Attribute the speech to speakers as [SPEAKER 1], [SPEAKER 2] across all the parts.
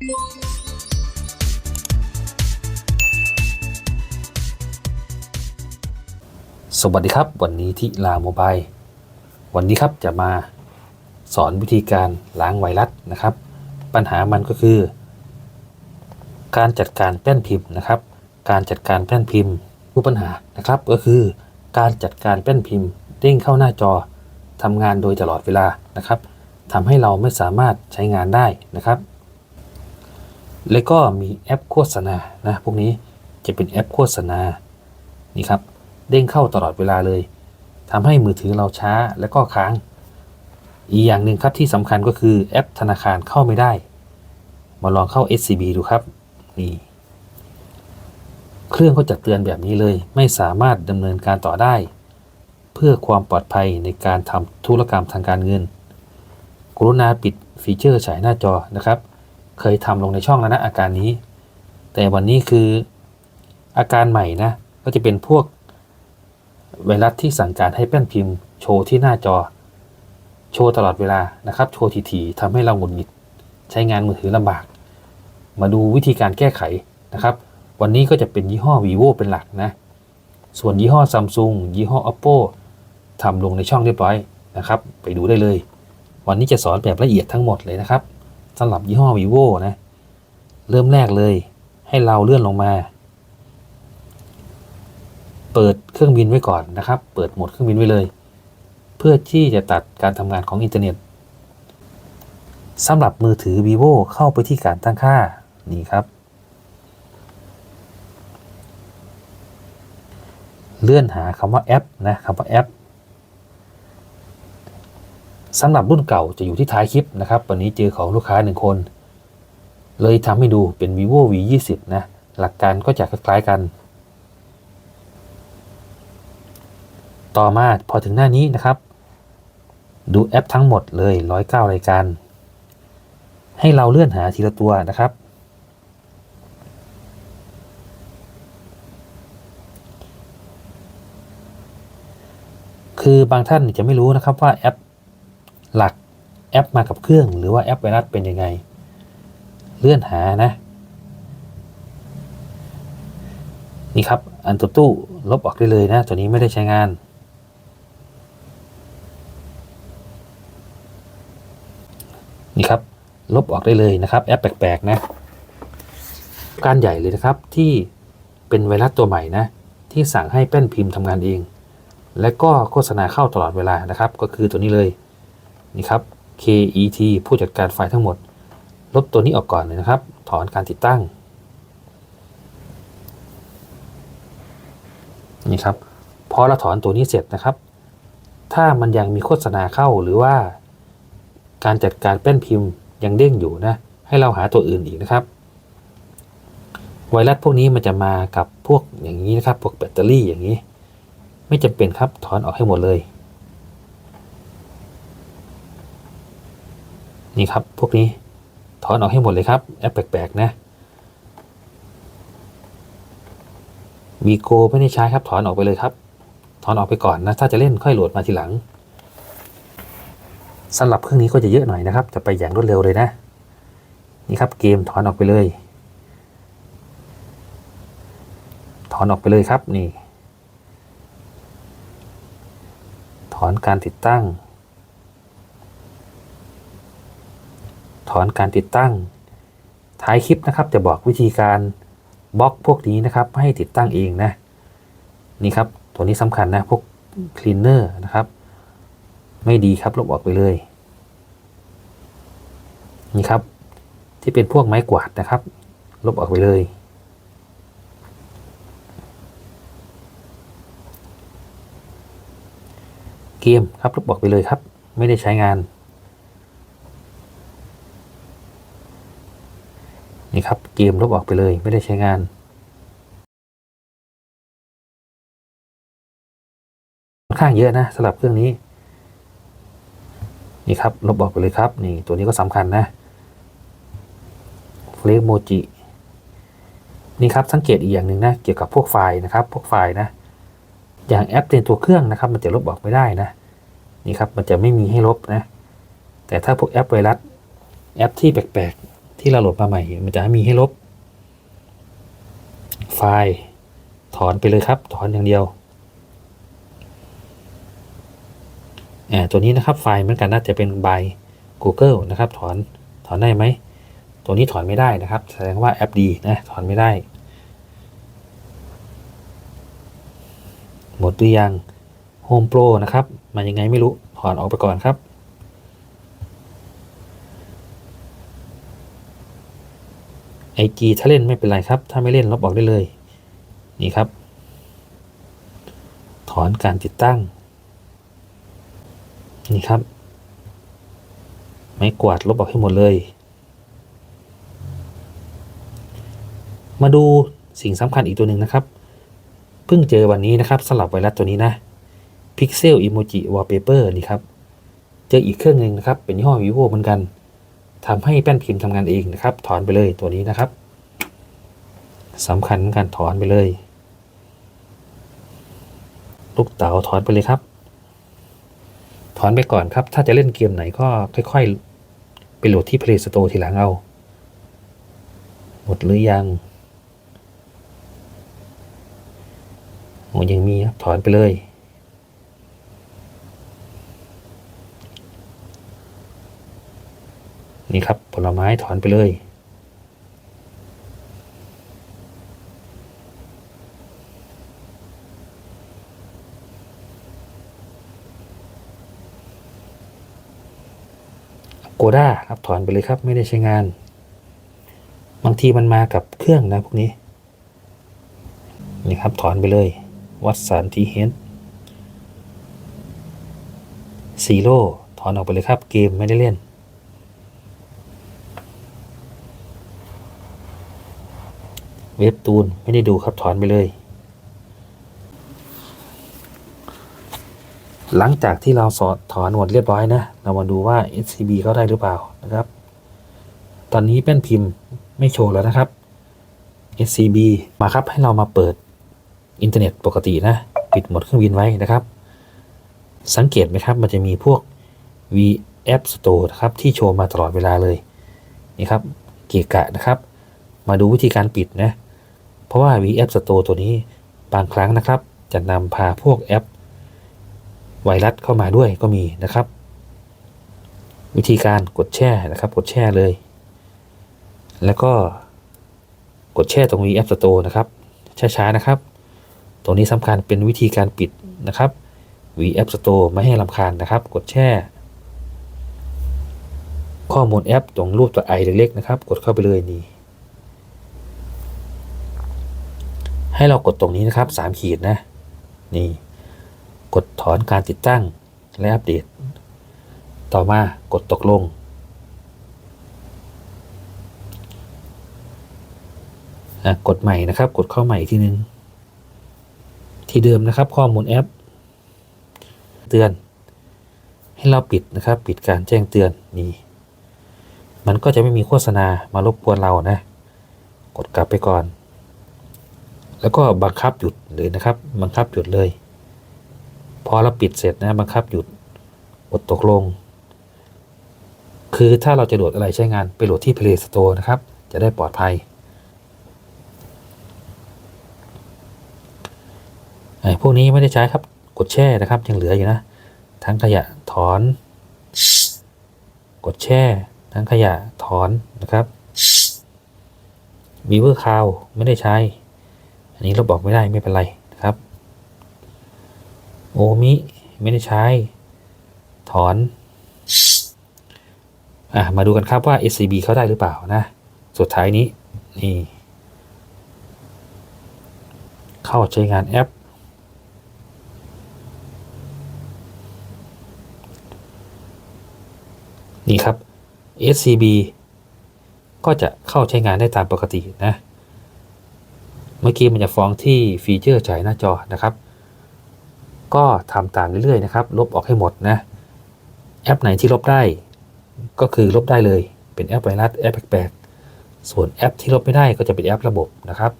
[SPEAKER 1] สวัสดีครับ วันนี้ที่ลาโมบายวันนี้ครับจะมาสอนวิธีการล้างไวรัสนะครับ ปัญหามันก็คือ การจัดการแป้นพิมพ์นะครับ การจัดการแป้นพิมพ์ผู้ปัญหานะครับก็คือ การจัดการแป้นพิมพ์เด้งเข้าหน้าจอทำงานโดยตลอดเวลานะครับทำให้เราไม่สามารถใช้งานได้นะครับ แล้วก็มีแอปโฆษณานะพวกนี้จะเป็นแอปโฆษณานี่ครับเด้งเข้าตลอดเวลาเลยทำให้มือถือเราช้าและก็ค้าง อีกอย่างหนึ่งครับที่สำคัญก็คือแอปธนาคารเข้าไม่ได้ มาลองเข้า SCB ดูครับนี่เครื่องก็จะเตือนแบบนี้เลย ไม่สามารถดำเนินการต่อได้ เพื่อความปลอดภัยในการทำธุรกรรมทางการเงิน กรุณาปิดฟีเจอร์ฉายหน้าจอนะครับ เคยทำลงในช่องแล้วนะอาการนี้ แต่วันนี้คืออาการใหม่นะก็จะเป็นพวกไวรัสที่สั่งการให้แป้นพิมพ์ โชว์ที่หน้าจอ โชว์ตลอดเวลานะครับ โชว์ทีๆทำให้เราหงุดหงิด ใช้งานมือถือลำบาก มาดูวิธีการแก้ไขนะครับ วันนี้ก็จะเป็นยี่ห้อ vivo เป็นหลักนะ ส่วนยี่ห้อ Samsung ยี่ห้อ oppo ทำลงในช่องเรียบร้อยนะครับ ไปดูได้เลย วันนี้จะสอนแบบละเอียดทั้งหมดเลยนะครับ สำหรับยี่ห้อ vivo นะ เริ่มแรกเลย ให้เราเลื่อนลงมา เปิดเครื่องบินไว้ก่อนนะครับ เปิดโหมดเครื่องบินไว้เลย เพื่อที่จะตัดการทำงานของอินเทอร์เน็ตสำหรับมือถือ vivo เข้าไปที่การตั้งค่านี่ครับ เลื่อนหาคำว่าแอปนะคำว่าแอป สำหรับรุ่นเก่าจะอยู่ที่ท้ายคลิปนะครับ วันนี้เจอของลูกค้าหนึ่งคน เลยทำให้ดูเป็น vivo v 2 0นะ หลักการก็จะคล้ายๆกัน ต่อมาพอถึงหน้านี้นะครับ ดูแอปทั้งหมดเลย 109 รายการ ให้เราเลื่อนหาทีละตัวนะครับ คือบางท่านจะไม่รู้นะครับว่าแอป หลักแอปมากับเครื่อง หรือว่าแอปไวรัสเป็นยังไง เลื่อนหานะ นี่ครับ อันตัวตู้ลบออกได้เลยนะ ตัวนี้ไม่ได้ใช้งาน นี่ครับ ลบออกได้เลยนะครับ แอปแปลกๆนะ การใหญ่เลยนะครับที่เป็นไวรัสตัวใหม่นะ ที่สั่งให้แป้นพิมพ์ทำงานเอง และก็โฆษณาเข้าตลอดเวลานะครับ ก็คือตัวนี้เลย นี่ครับ KET ผู้จัดการไฟล์ทั้งหมด ลบตัวนี้ออกก่อนเลยนะครับ ถอนการติดตั้ง นี่ครับ พอเราถอนตัวนี้เสร็จนะครับ ถ้ามันยังมีโฆษณาเข้าหรือว่า การจัดการแป้นพิมพ์ยังเด้งอยู่นะ ให้เราหาตัวอื่นอีกนะครับ ไวรัสพวกนี้มันจะมากับพวกอย่างนี้นะครับ พวกแบตเตอรี่อย่างนี้ ไม่จำเป็นครับ ถอนออกให้หมดเลย นี่ครับ พวกนี้ถอนออกให้หมดเลยครับ แอปแปลกๆนะวีโกไม่ได้ใช้ครับ ถอนออกไปเลยครับ ถอนออกไปก่อนนะ ถ้าจะเล่นค่อยโหลดมาทีหลังสำหรับเครื่องนี้ก็จะเยอะหน่อยนะครับ จะไปอย่างรวดเร็วเลยนะ นี่ครับเกมถอนออกไปเลย ถอนออกไปเลยครับนี่ ถอนการติดตั้ง ถอนการติดตั้ง ท้ายคลิปนะครับ จะบอกวิธีการบล็อกพวกนี้นะครับ ให้ติดตั้งเองนะ นี่ครับ ตัวนี้สำคัญนะ พวกคลีนเนอร์นะครับ ไม่ดีครับลบออกไปเลย นี่ครับ ที่เป็นพวกไม้กวาดนะครับ ลบออกไปเลย เกมครับลบออกไปเลยครับ ไม่ได้ใช้งาน นี่ครับเกมลบออกไปเลยไม่ได้ใช้งานค่อนข้างเยอะนะสำหรับเครื่องนี้นี่ครับลบออกไปเลยครับนี่ตัวนี้ก็สำคัญนะเฟลโมจินี่ครับสังเกตอีกอย่างหนึ่งนะเกี่ยวกับพวกไฟล์นะครับ พวกไฟล์นะ อย่างแอปในตัวเครื่องนะครับ มันจะลบออกไม่ได้นะนี่ครับมันจะไม่มีให้ลบนะ แต่ถ้าพวกแอปไวรัสแอปที่แปลกๆ ที่เราโหลดมาใหม่ มันจะมีให้ลบ ไฟล์ถอนไปเลยครับ ถอนอย่างเดียวอ่าตัวนี้นะครับไฟล์เหมือนกันน่าจะเป็น by Google นะครับ ถอนถอนได้ไหม ตัวนี้ถอนไม่ได้นะครับ แสดงว่าแอปดีนะถอนไม่ได้ หมดหรือยัง Home Pro นะครับ มันยังไงไม่รู้ ถอนออกไปก่อนครับ ไอจีถ้าเล่นไม่เป็นไรครับ ถ้าไม่เล่นลบออกได้เลย นี่ครับ ถอนการติดตั้ง นี่ครับ ไม้กวาดลบออกให้หมดเลย มาดูสิ่งสำคัญอีกตัวหนึ่งนะครับ เพิ่งเจอวันนี้นะครับสำหรับไวรัสตัวนี้นะ Pixel Emoji Wallpaper นี่ครับ เจออีกเครื่องหนึ่งนะครับ เป็นยี่ห้อ vivo เหมือนกัน ทำให้แป้นพิมพ์ทำงานเองนะครับ ถอนไปเลยตัวนี้นะครับสำคัญกันถอนไปเลย ลูกเต๋าถอนไปเลยครับ ถอนไปก่อนครับ ถ้าจะเล่นเกมไหนก็ค่อยๆ ไปโหลดที่ Play Store ทีหลังเอา หมดหรือยังโอ้ยังมีครับถอนไปเลย นี่ครับผลไม้ถอนไปเลย โกด้าครับถอนไปเลยครับไม่ได้ใช้งาน บางทีมันมากับเครื่องนะพวกนี้นี่ครับถอนไปเลย วัดสันทีเฮนซีโร่ถอนออกไปเลยครับ เกมไม่ได้เล่น เว็บตูนไม่ได้ดูครับถอนไปเลย หลังจากที่เราสอดถอนหมดเรียบร้อยนะ เรามาดูว่า SCB เขาได้หรือเปล่านะครับ ตอนนี้แป้นพิมพ์ไม่โชว์แล้วนะครับ SCB มาครับให้เรามาเปิดอินเทอร์เน็ตปกตินะ ปิดหมดเครื่องบินไว้นะครับ สังเกตไหมครับมันจะมีพวก V App Store นะครับที่โชว์มาตลอดเวลาเลยนี่ครับเกะกะนะครับ มาดูวิธีการปิดนะ เพราะว่า V App Store ตัวนี้บางครั้งนะครับ จะนำพาพวกแอป ไวรัสเข้ามาด้วยก็มีนะครับ วิธีการกดแช่นะครับ กดแช่เลย แล้วก็กดแช่ตรง V App Store นะครับช้าๆนะครับ ตรงนี้สำคัญเป็นวิธีการปิดนะครับ V App Store ไม่ให้ลำคาญนะครับ กดแช่ ข้อมูลแอปตรงรูปตัวไอเล็กๆนะครับ กดเข้าไปเลยนี่ ให้เรากดตรงนี้นะครับสามขีดนะ นี่ กดถอนการติดตั้งและอัปเดต ต่อมากดตกลง กดใหม่นะครับ กดเข้าใหม่อีกทีนึง ที่เดิมนะครับข้อมูลแอป เตือน ให้เราปิดนะครับ ปิดการแจ้งเตือนนี่มันก็จะไม่มีโฆษณามารบกวนเรานะ กดกลับไปก่อน แล้วก็บังคับหยุดเลยนะครับ บังคับหยุดเลย พอเราปิดเสร็จนะบังคับหยุดกดตกลง คือถ้าเราจะโหลดอะไรใช้งานไปโหลดที่ Play Store นะครับ จะได้ปลอดภัยไอ้พวกนี้ไม่ได้ใช้ครับกดแช่นะครับยังเหลืออยู่นะ ทั้งขยะถอน กดแช่ ทั้งขยะถอนนะครับบีเวอร์คาวไม่ได้ใช้ อันนี้เราบอกไม่ได้ไม่เป็นไรนะครับ โอมิ ไม่ได้ใช้ ถอนอะมาดูกันครับว่า SCB เข้าได้หรือเปล่านะ สุดท้ายนี้ นี่ เข้าใช้งานแอป นี่ครับ SCB ก็จะเข้าใช้งานได้ตามปกตินะ เมื่อกี้มันจะฟ้องที่ฟีเจอร์จ่ายหน้าจอนะครับ ก็ทำตามเรื่อยๆนะครับ ลบออกให้หมดนะ แอปไหนที่ลบได้ ก็คือลบได้เลย เป็นแอปไวรัสแอปแปลกๆส่วนแอปที่ลบไม่ได้ก็จะเป็นแอประบบนะครับ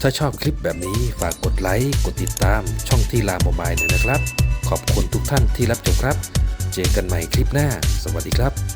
[SPEAKER 1] ถ้าชอบคลิปแบบนี้ฝากกดไลค์ กดติดตามช่องที่ลาโมบายหน่อยนะครับ ขอบคุณทุกท่านที่รับชมครับ เจอกันใหม่คลิปหน้า สวัสดีครับ